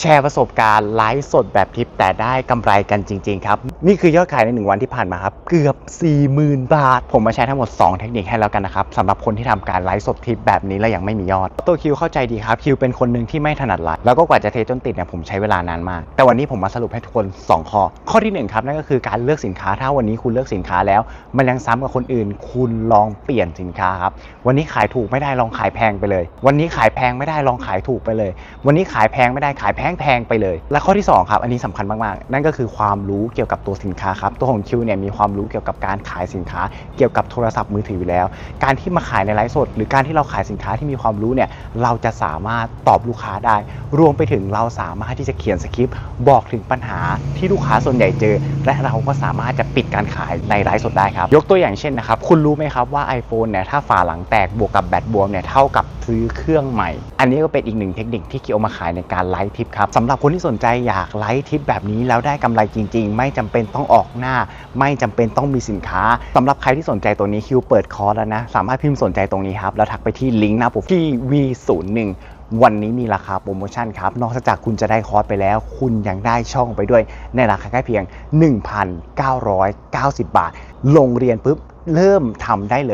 แชร์ประสบการณ์ไลฟ์สดแบบทิปแต่ได้กำไรกันจริง ๆ ครับ นี่คือยอดขายใน 1 วันที่ผ่านมาครับ เกือบ 40,000 บาท ผมมาแชร์ทั้งหมด 2 เทคนิคให้แล้วกันนะครับสำหรับคนที่ทำการไลฟ์สดทิปแบบนี้แล้วยังไม่มียอด ตัวคิวเข้าใจดีครับ คิวเป็นคนหนึ่งที่ไม่ถนัดไลฟ์แล้วก็กว่าจะเทจนติดเนี่ยผมใช้เวลานานมาก แต่วันนี้ผมมาสรุปให้ทุกคน 2 ข้อ ข้อที่หนึ่งครับนั่นก็คือการเลือกสินค้าถ้าวันนี้คุณเลือกสินค้าแล้ว มันยังซ้ำกับคนอื่น คุณลองเปลี่ยนสินค้าครับวันนี้ขายถูกไม่ได้ลองขายแพงไปเลย วันนี้ขายแพงไม่ได้ลองขายถูกไปเลย วันนี้ขายแพงไม่ได้ขายแพงแพงไปเลย และข้อที่ 2 ครับ อันนี้สำคัญมากๆ นั่นก็คือความรู้เกี่ยวกับตัวสินค้าครับตัวของคิวเนี่ยมีความรู้เกี่ยวกับการขายสินค้า เกี่ยวกับโทรศัพท์มือถืออยู่แล้ว การที่มาขายในไลฟ์สด หรือการที่เราขายสินค้าที่มีความรู้เนี่ยเราจะสามารถตอบลูกค้าได้ รวมไปถึงเราสามารถที่จะเขียนสคริปต์บอกถึงปัญหาที่ลูกค้าส่วนใหญ่เจอ และเราก็สามารถจะปิดการขายในไลฟ์สดได้ครับยกตัวอย่างเช่นนะครับคุณรู้ไหมครับว่า iPhone เนี่ยถ้าฝาหลังแตกบวกกับแบตบวมเนี่ยเท่ากับซื้อเครื่องใหม่ อันนี้ก็เป็นอีกหนึ่งเทคนิคที่เกี่ยวมาขายในการไลฟ์ทิปครับสำหรับคนที่สนใจอยากไลฟ์ทิปแบบนี้แล้วได้กำไรจริง ๆ ไม่จำเป็นต้องออกหน้า ไม่จำเป็นต้องมีสินค้าสำหรับใครที่สนใจตัวนี้คิวเปิดคอร์สแล้วนะ สามารถพิมพ์สนใจตรงนี้ครับแล้วทักไปที่ลิงก์หน้าผมที่ V01 วันนี้มีราคาโปรโมชั่นครับ นอกจากคุณจะได้คอร์สไปแล้ว คุณยังได้ช่องไปด้วย ในราคาแค่เพียง 1,990 บาท ลงเรียนปุ๊บ เริ่มทำได้เลย